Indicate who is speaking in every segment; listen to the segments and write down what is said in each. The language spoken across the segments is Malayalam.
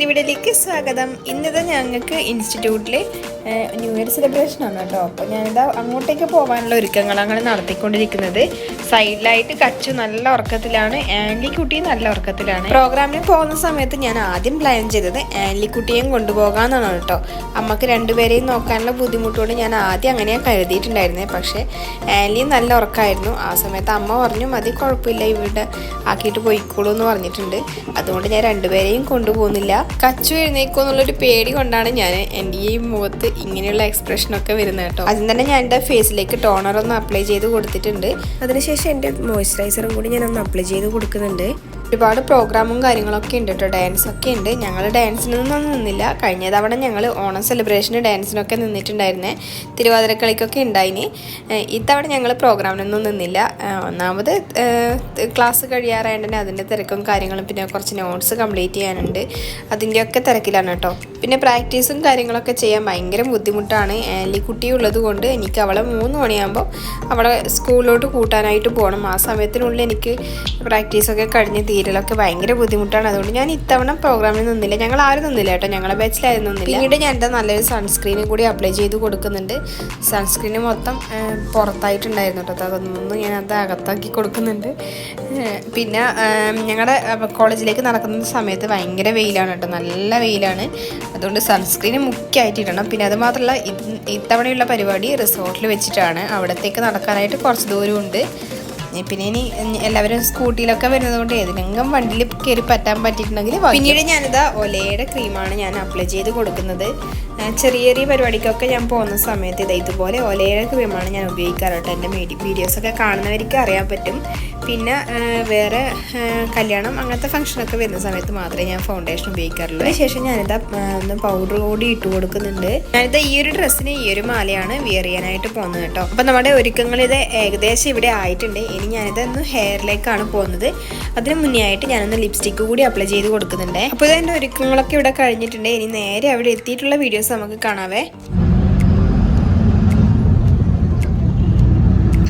Speaker 1: പുതിയൊരു വീഡിയോയിലേക്ക് സ്വാഗതം ഇന്നത്തെ ഞങ്ങൾക്ക് ഇൻസ്റ്റിറ്റ്യൂട്ടിൽ ന്യൂ ഇയർ സെലിബ്രേഷൻ ആണ് കേട്ടോ. അപ്പോൾ ഞാനിതാ അങ്ങോട്ടേക്ക് പോകാനുള്ള ഒരുക്കങ്ങളാണ് നടത്തിക്കൊണ്ടിരിക്കുന്നത്. സൈഡിലായിട്ട് കച്ചു നല്ല ഉറക്കത്തിലാണ്. ആൻലിക്കുട്ടി നല്ല ഉറക്കത്തിലാണ്. പ്രോഗ്രാമിന് പോകുന്ന സമയത്ത് ഞാൻ ആദ്യം പ്ലാൻ ചെയ്തത് ആൻലിക്കുട്ടിയെയും കൊണ്ടുപോകാമെന്നാണ് കേട്ടോ. അമ്മയ്ക്ക് രണ്ടുപേരെയും നോക്കാനുള്ള ബുദ്ധിമുട്ടുകൊണ്ട് ഞാൻ ആദ്യം അങ്ങനെയാണ് കരുതിയിട്ടുണ്ടായിരുന്നത് പക്ഷേ ആൻലിയും നല്ല ഉറക്കമായിരുന്നു ആ സമയത്ത് അമ്മ പറഞ്ഞു മതി കുഴപ്പമില്ല ഇവിടെ ആക്കിയിട്ട് പോയിക്കോളൂ എന്ന് പറഞ്ഞിട്ടുണ്ട്. അതുകൊണ്ട് ഞാൻ രണ്ടുപേരെയും കൊണ്ടുപോകുന്നില്ല. കച്ചു എഴുന്നേക്കോ എന്നുള്ളൊരു പേടി കൊണ്ടാണ് ഞാൻ എന്റെ ഈ മുഖത്ത് ഇങ്ങനെയുള്ള എക്സ്പ്രഷനൊക്കെ വരുന്നത് കേട്ടോ. അതിന് തന്നെ ഞാൻ എന്റെ ഫേസിലേക്ക് ടോണർ ഒന്ന് അപ്ലൈ ചെയ്ത് കൊടുത്തിട്ടുണ്ട്. അതിനുശേഷം എന്റെ മോയ്സ്ചറൈസറും കൂടി ഞാൻ ഒന്ന് അപ്ലൈ ചെയ്ത് കൊടുക്കുന്നുണ്ട്. ഒരുപാട് പ്രോഗ്രാമും കാര്യങ്ങളൊക്കെ ഉണ്ട് കേട്ടോ ഡാൻസ് ഒക്കെ ഉണ്ട്. ഞങ്ങൾ ഡാൻസിനൊന്നും നിന്നില്ല. കഴിഞ്ഞ തവണ ഞങ്ങൾ ഓണം സെലിബ്രേഷന് ഡാൻസിനൊക്കെ നിന്നിട്ടുണ്ടായിരുന്നേ. തിരുവാതിരക്കളിക്കൊക്കെ ഉണ്ടായിന്. ഇത്തവണ ഞങ്ങൾ പ്രോഗ്രാമിനൊന്നും നിന്നില്ല. ഒന്നാമത് ക്ലാസ് കഴിയാറായതുകൊണ്ട് തന്നെ അതിന്റെ തിരക്കും കാര്യങ്ങളും പിന്നെ കുറച്ച് നോട്ട്സ് കംപ്ലീറ്റ് ചെയ്യാനുണ്ട്. അതിന്റെയൊക്കെ തിരക്കിലാണ് കേട്ടോ പിന്നെ പ്രാക്ടീസും കാര്യങ്ങളൊക്കെ ചെയ്യാൻ ഭയങ്കര ബുദ്ധിമുട്ടാണ്. കുട്ടി ഉള്ളത് കൊണ്ട് എനിക്ക് അവളെ മൂന്ന് മണിയാകുമ്പോൾ അവളെ സ്കൂളിലോട്ട് കൂട്ടാനായിട്ട് പോകണം ആ സമയത്തിനുള്ളിൽ എനിക്ക് പ്രാക്ടീസൊക്കെ കഴിഞ്ഞ് തീരലൊക്കെ ഭയങ്കര ബുദ്ധിമുട്ടാണ്. അതുകൊണ്ട് ഞാൻ ഇത്തവണ പ്രോഗ്രാമിൽ നിന്നില്ല. ഞങ്ങൾ ആരും നിന്നില്ല കേട്ടോ. ഞങ്ങളെ ബാച്ചിലായിരുന്നു നിന്നില്ല. പിന്നീട് ഞാൻ എന്റെ നല്ലൊരു സൺസ്ക്രീനും കൂടി അപ്ലൈ ചെയ്ത് കൊടുക്കുന്നുണ്ട്. സൺസ്ക്രീന് മൊത്തം പുറത്തായിട്ടുണ്ടായിരുന്നു കേട്ടോ. അതൊന്നും ഞാൻ അത് അകത്താക്കി കൊടുക്കുന്നുണ്ട്. പിന്നെ ഞങ്ങളുടെ കോളേജിലേക്ക് നടക്കുന്ന സമയത്ത് ഭയങ്കര വെയിലാണ് കേട്ടോ. നല്ല വെയിലാണ്. അതുകൊണ്ട് സൺസ്ക്രീൻ മുഖ്യമായിട്ട് ഇടണം പിന്നെ അത് മാത്രമല്ല ഇത്തവണയുള്ള പരിപാടി റിസോർട്ടിൽ വെച്ചിട്ടാണ്. അവിടത്തേക്ക് നടക്കാനായിട്ട് കുറച്ച് ദൂരമുണ്ട്. പിന്നെ ഇനി എല്ലാവരും സ്കൂട്ടിയിലൊക്കെ വരുന്നത് കൊണ്ട് ഏതിനെങ്കിലും വണ്ടിയിൽ കയറി പറ്റാൻ പറ്റിയിട്ടുണ്ടെങ്കിൽ. പിന്നീട് ഞാനിതാ ഒലയുടെ ക്രീമാണ് ഞാൻ അപ്ലൈ ചെയ്ത് കൊടുക്കുന്നത് ചെറിയ ചെറിയ പരിപാടിക്കൊക്കെ ഞാൻ പോകുന്ന സമയത്ത് ഇത് ഇതുപോലെ ഒലയുടെ ക്രീമാണ് ഞാൻ ഉപയോഗിക്കാറുണ്ട്. എന്റെ മീഡി വീഡിയോസൊക്കെ കാണുന്നവർക്ക് അറിയാൻ പറ്റും. പിന്നെ വേറെ കല്യാണം അങ്ങനത്തെ ഫംഗ്ഷനൊക്കെ വരുന്ന സമയത്ത് മാത്രമേ ഞാൻ ഫൗണ്ടേഷൻ ഉപയോഗിക്കാറുള്ളൂ. അതിനുശേഷം ഞാനിതാ ഒന്ന് പൗഡർ കൂടി ഇട്ട് കൊടുക്കുന്നുണ്ട്. ഞാനിത് ഈ ഒരു ഡ്രസ്സിന് ഈ ഒരു മാലയാണ് വിയർ ചെയ്യാനായിട്ട് പോകുന്നത് കേട്ടോ. അപ്പം നമ്മുടെ ഒരുക്കങ്ങൾ ഇത് ഏകദേശം ഇവിടെ ആയിട്ടുണ്ട്. ഇനി ഞാനിത് ഒന്ന് ഹെയറിലേക്കാണ് പോകുന്നത്. അതിന് മുന്നേ ആയിട്ട് ഞാനൊന്ന് ലിപ്സ്റ്റിക്ക് കൂടി അപ്ലൈ ചെയ്ത് കൊടുക്കുന്നുണ്ട്. അപ്പോൾ ഇത് എന്റെ ഒരുക്കങ്ങളൊക്കെ ഇവിടെ കഴിഞ്ഞിട്ടുണ്ട്. ഇനി നേരെ അവിടെ എത്തിയിട്ടുള്ള വീഡിയോസ് നമുക്ക് കാണാവേ.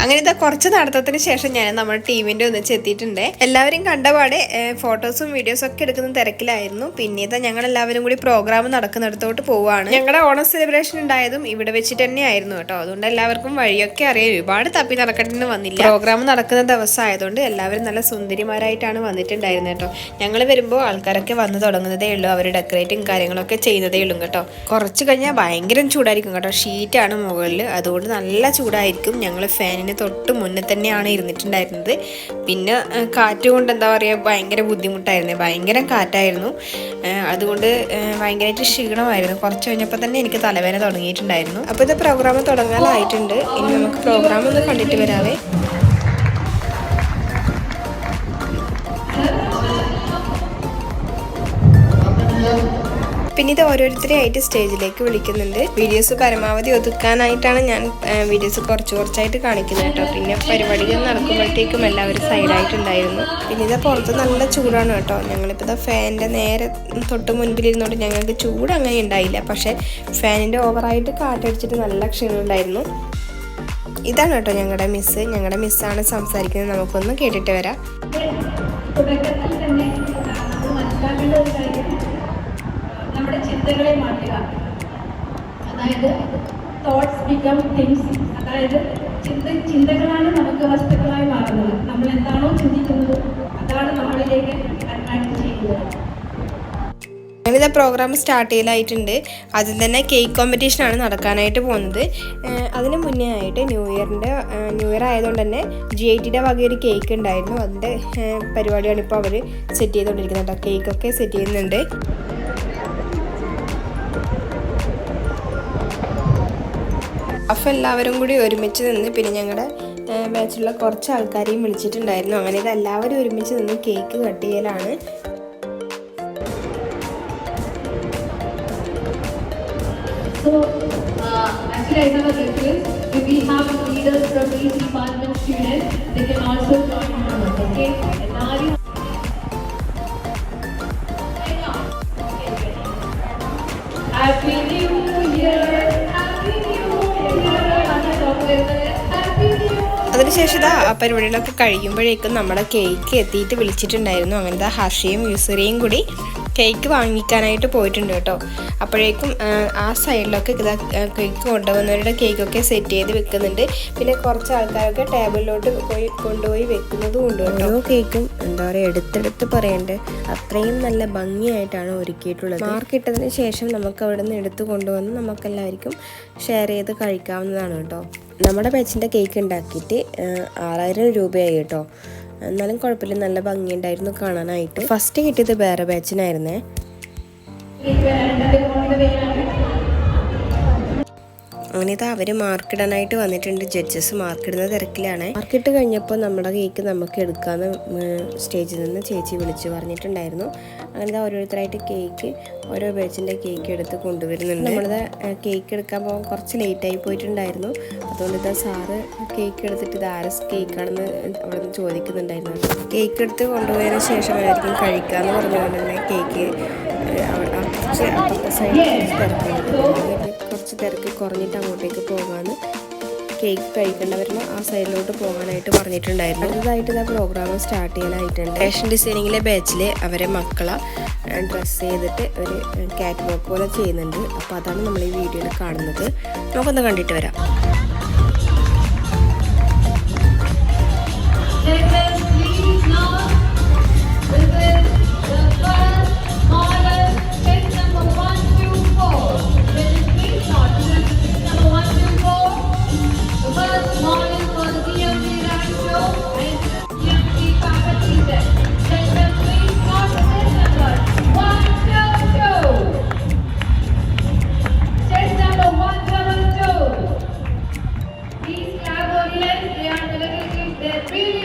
Speaker 1: അങ്ങനെ ഇതാ കുറച്ച് നടത്തത്തിന് ശേഷം ഞാൻ നമ്മുടെ ടീമിന്റെ ഒന്നിച്ച് എത്തിയിട്ടുണ്ട്. എല്ലാവരും കണ്ടപാടെ ഫോട്ടോസും വീഡിയോസും ഒക്കെ എടുക്കുന്ന തിരക്കിലായിരുന്നു. പിന്നീട് ഞങ്ങൾ എല്ലാവരും കൂടി പ്രോഗ്രാം നടക്കുന്നിടത്തോട്ട് പോവാണ്. ഞങ്ങളുടെ ഓണം സെലിബ്രേഷൻ ഉണ്ടായതും ഇവിടെ വെച്ചിട്ട് തന്നെ ആയിരുന്നു കേട്ടോ. അതുകൊണ്ട് എല്ലാവർക്കും വഴിയൊക്കെ അറിയാം. ഒരുപാട് തപ്പി നടക്കേണ്ടി വന്നില്ല. പ്രോഗ്രാം നടക്കുന്ന ദിവസം ആയതുകൊണ്ട് എല്ലാവരും നല്ല സുന്ദരിമാരായിട്ടാണ് വന്നിട്ടുണ്ടായിരുന്നത് കേട്ടോ. ഞങ്ങൾ വരുമ്പോൾ ആൾക്കാരൊക്കെ വന്നു തുടങ്ങുന്നതേ ഉള്ളൂ. അവർ ഡെക്കറേറ്റും കാര്യങ്ങളൊക്കെ ചെയ്യുന്നതേ ഉള്ളൂ കേട്ടോ. കുറച്ച് കഴിഞ്ഞാൽ ഭയങ്കര ചൂടായിരിക്കും കേട്ടോ. ഷീറ്റാണ് മുകളിൽ അതുകൊണ്ട് നല്ല ചൂടായിരിക്കും ഞങ്ങൾ ഫാനിന് തൊട്ട് മുന്നേ തന്നെയാണ് ഇരുന്നിട്ടുണ്ടായിരുന്നത്. പിന്നെ കാറ്റ് കൊണ്ട് എന്താ പറയുക ഭയങ്കര ബുദ്ധിമുട്ടായിരുന്നു. ഭയങ്കര കാറ്റായിരുന്നു. അതുകൊണ്ട് ഭയങ്കരമായിട്ട് ക്ഷീണമായിരുന്നു. കുറച്ച് കഴിഞ്ഞപ്പോൾ തന്നെ എനിക്ക് തലവേദന തുടങ്ങിയിട്ടുണ്ടായിരുന്നു. അപ്പോൾ ഇത് പ്രോഗ്രാം തുടങ്ങാനായിട്ടുണ്ട് ഇനി നമുക്ക് പ്രോഗ്രാം ഒന്ന് കണ്ടിട്ട് വരാവേ. പിന്നെ ഇത് ഓരോരുത്തരെയായിട്ട് സ്റ്റേജിലേക്ക് വിളിക്കുന്നുണ്ട്. വീഡിയോസ് പരമാവധി ഒതുക്കാനായിട്ടാണ് ഞാൻ വീഡിയോസ് കുറച്ച് കുറച്ചായിട്ട് കാണിക്കുന്നത് കേട്ടോ. പിന്നെ പരിപാടികൾ നടക്കുമ്പോഴത്തേക്കും എല്ലാവരും സൈഡായിട്ടുണ്ടായിരുന്നു. പിന്നെ ഇത് പുറത്ത് നല്ല ചൂടാണ് കേട്ടോ. ഞങ്ങളിപ്പോൾ ഫാനിന്റെ നേരെ തൊട്ട് മുൻപിലിരുന്നോണ്ട് ഞങ്ങൾക്ക് ചൂട് അങ്ങനെ ഉണ്ടായില്ല. പക്ഷേ ഫാനിന്റെ ഓവറായിട്ട് കാറ്റടിച്ചിട്ട് നല്ല ക്ഷീണം ഉണ്ടായിരുന്നു ഇതാണ് കേട്ടോ ഞങ്ങളുടെ മിസ് ഞങ്ങളുടെ മിസ്സാണ് സംസാരിക്കുന്നത്. നമുക്കൊന്ന് കേട്ടിട്ട് വരാം.
Speaker 2: തന്നെ ചിന്തകളെ മാറ്റുക. അതായത് തോട്ട്സ് ബിക്കം തിങ്സ് അതായത് ചിന്ത ചിന്തകളാണ് നമുക്ക് വസ്തുക്കളായി മാറുന്നത്. നമ്മൾ എന്താണോ ചിന്തിക്കുന്നത് അതാണ് നമ്മളിലേക്ക് അട്രാക്ട് ചെയ്യുന്നത്
Speaker 1: ഞങ്ങളിത് പ്രോഗ്രാം സ്റ്റാർട്ട് ചെയ്യലായിട്ടുണ്ട് അതിൽ തന്നെ കേക്ക് കോമ്പറ്റീഷനാണ് നടക്കാനായിട്ട് പോകുന്നത്. അതിന് മുന്നേ ആയിട്ട് ന്യൂ ഇയറിന്റെ ന്യൂ ഇയർ ആയതുകൊണ്ട് തന്നെ ജി ഐ ടിയുടെ വകയൊരു കേക്ക് ഉണ്ടായിരുന്നു. അതിന്റെ പരിപാടിയാണ് ഇപ്പോൾ അവർ സെറ്റ് ചെയ്തുകൊണ്ടിരിക്കുന്നത് കേക്കൊക്കെ സെറ്റ് ചെയ്യുന്നുണ്ട്. അപ്പം എല്ലാവരും കൂടി ഒരുമിച്ച് നിന്ന് പിന്നെ ഞങ്ങളുടെ ബാച്ചിലുള്ള കുറച്ച് ആൾക്കാരെയും വിളിച്ചിട്ടുണ്ടായിരുന്നു. അങ്ങനെ ഇത് എല്ലാവരും ഒരുമിച്ച് നിന്ന് കേക്ക് കട്ട് ചെയ്യലാണ്.
Speaker 2: എല്ലാവരും
Speaker 1: ആ പരിപാടികളൊക്കെ കഴിയുമ്പോഴേക്കും നമ്മുടെ കേക്ക് എത്തിയിട്ട് വിളിച്ചിട്ടുണ്ടായിരുന്നു. അങ്ങനത്തെ ഹർഷയും യൂസറിയും കൂടി
Speaker 3: കേക്ക് വാങ്ങിക്കാനായിട്ട് പോയിട്ടുണ്ട് കേട്ടോ. അപ്പോഴേക്കും ആ, ആ സൈഡിലൊക്കെ ഇതാ കേക്ക് കൊണ്ടുവന്നവരുടെ കേക്കൊക്കെ സെറ്റ് ചെയ്ത് വെക്കുന്നുണ്ട്. പിന്നെ കുറച്ച് ആൾക്കാരൊക്കെ ടേബിളിലോട്ട് പോയി കൊണ്ടുപോയി വെക്കുന്നതും ഉണ്ട് കേട്ടോ. ഓരോ കേക്കും എന്താ പറയുക എടുത്തെടുത്ത് പറയേണ്ടത് അത്രയും നല്ല ഭംഗിയായിട്ടാണ് ഒരുക്കിയിട്ടുള്ളത്. മാർക്ക് ഇട്ടതിന് ശേഷം നമുക്ക് അവിടെ നിന്ന് എടുത്തു കൊണ്ടുവന്ന് നമുക്കെല്ലാവർക്കും ഷെയർ ചെയ്ത് കഴിക്കാവുന്നതാണ് കേട്ടോ. നമ്മുടെ ബാച്ചിന്റെ കേക്ക് ഉണ്ടാക്കിയിട്ട് ആറായിരം രൂപയായി കേട്ടോ. എന്നാലും കുഴപ്പമില്ല നല്ല ഭംഗിയുണ്ടായിരുന്നു കാണാനായിട്ട്. ഫസ്റ്റ് കിട്ടിയത് വേറെ ബാച്ചിനായിരുന്നേ അങ്ങനെ അവർ മാർക്കിടാനായിട്ട് വന്നിട്ടുണ്ട് ജഡ്ജസ് മാർക്കിടുന്ന തിരക്കിലാണ് മാർക്കിട്ട് കഴിഞ്ഞപ്പോൾ നമ്മുടെ കേക്ക് നമുക്ക് എടുക്കാമെന്ന് സ്റ്റേജിൽ നിന്ന് ചേച്ചി വിളിച്ചു പറഞ്ഞിട്ടുണ്ടായിരുന്നു അങ്ങനെ ഓരോരുത്തരായിട്ട് കേക്ക് ഓരോ ബാച്ചിന്റെ കേക്ക് എടുത്ത് കൊണ്ടുവരുന്നുണ്ട് നമ്മളത് കേക്ക് എടുക്കാൻ പോകാൻ കുറച്ച് ലേറ്റായി പോയിട്ടുണ്ടായിരുന്നു അതുകൊണ്ട് ഇതാ സാറ് കേക്ക് എടുത്തിട്ട് ഇത് ആരസ് കേക്കാണെന്ന് അവിടെ നിന്ന് ചോദിക്കുന്നുണ്ടായിരുന്നു കേക്ക് എടുത്ത് കൊണ്ടുപോയതിന് ശേഷം ആയിരിക്കും കഴിക്കാമെന്ന് പറഞ്ഞുകൊണ്ട് തന്നെ കേക്ക് അപ്പുറത്തെ സൈഡിൽ തിരക്കുണ്ട് കുറച്ച് തിരക്ക് കുറഞ്ഞിട്ട് അങ്ങോട്ടേക്ക് പോകാമെന്ന് കേക്ക് കഴിക്കേണ്ടവരിന് ആ സൈഡിലോട്ട് പോകാനായിട്ട് പറഞ്ഞിട്ടുണ്ടായിരുന്നു. അടുത്തതായിട്ട് ഇതാ പ്രോഗ്രാം സ്റ്റാർട്ട് ചെയ്യാനായിട്ടുണ്ട്. ഫാഷൻ ഡിസൈനിങ്ങിലെ ബാച്ചിൽ അവരെ മക്കളെ ഡ്രസ്സ് ചെയ്തിട്ട് ഒരു കാറ്റ് വാക്ക് പോലെ ചെയ്യുന്നുണ്ട്. അപ്പോൾ അതാണ് നമ്മൾ ഈ വീഡിയോയിൽ കാണുന്നത്. നമുക്കൊന്ന് കണ്ടിട്ട് വരാം.
Speaker 2: unless they are related to their parents.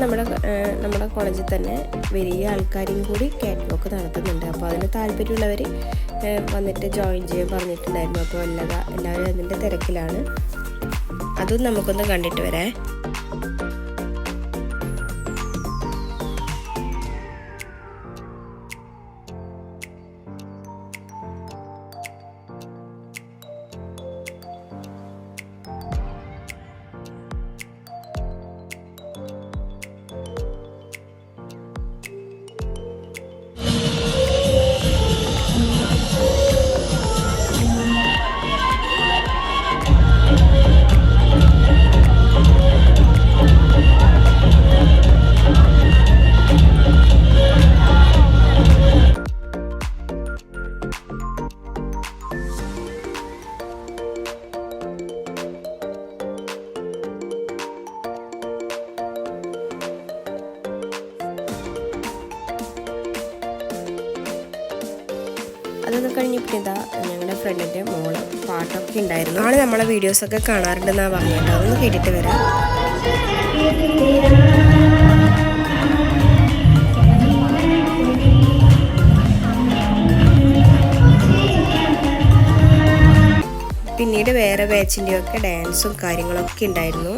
Speaker 3: നമ്മുടെ നമ്മുടെ കോളേജിൽ തന്നെ വലിയ ആൾക്കാരും കൂടി കാറ്റ് വോക്ക് നടത്തുന്നുണ്ട്. അപ്പോൾ അതിന് താല്പര്യമുള്ളവർ വന്നിട്ട് ജോയിൻ ചെയ്യാൻ പറഞ്ഞിട്ടുണ്ടായിരുന്നു. അപ്പോൾ എല്ലാ എല്ലാവരും അതിന്റെ തിരക്കിലാണ്. അതും നമുക്കൊന്ന് കണ്ടിട്ട് വരാം. വീഡിയോസൊക്കെ കാണാറുണ്ടെന്നാണ് പറഞ്ഞത്. അതൊന്ന് കേട്ടിട്ട് വരാം. പിന്നീട് വേറെ ബാച്ചിന്റെയൊക്കെ ഡാൻസും കാര്യങ്ങളൊക്കെ ഉണ്ടായിരുന്നു.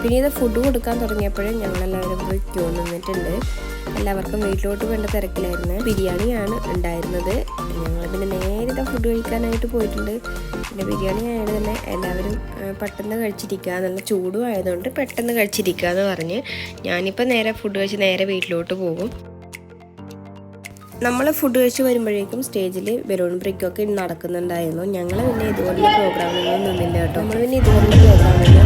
Speaker 3: പിന്നീട് ഫുഡ് കൊടുക്കാൻ തുടങ്ങിയപ്പോഴും ഞങ്ങളെല്ലാവരും പോയി ക്യൂ നിന്നിട്ടുണ്ട്. എല്ലാവർക്കും വീട്ടിലോട്ട് വേണ്ട തിരക്കിലായിരുന്നു. ബിരിയാണിയാണ് ഉണ്ടായിരുന്നത്. ഞങ്ങൾ പിന്നെ നേരത്തെ ഫുഡ് കഴിക്കാനായിട്ട് പോയിട്ടുണ്ട്. പിന്നെ ബിരിയാണി ആയത് തന്നെ എല്ലാവരും പെട്ടെന്ന് കഴിച്ചിരിക്കുക നല്ല ചൂടും ആയതുകൊണ്ട് പെട്ടെന്ന് കഴിച്ചിരിക്കുക എന്ന് പറഞ്ഞ് ഞാനിപ്പോൾ നേരെ ഫുഡ് കഴിച്ച് നേരെ വീട്ടിലോട്ട് പോകും. നമ്മൾ ഫുഡ് കഴിച്ച് വരുമ്പോഴേക്കും സ്റ്റേജിൽ ബലൂൺ ബ്രേക്കൊക്കെ നടക്കുന്നുണ്ടായിരുന്നു. ഞങ്ങൾ പിന്നെ ഇതുപോലുള്ള പ്രോഗ്രാമിനൊന്നും നിന്നില്ല കേട്ടോ. നമ്മൾ പിന്നെ ഇതുപോലുള്ള പ്രോഗ്രാമിന്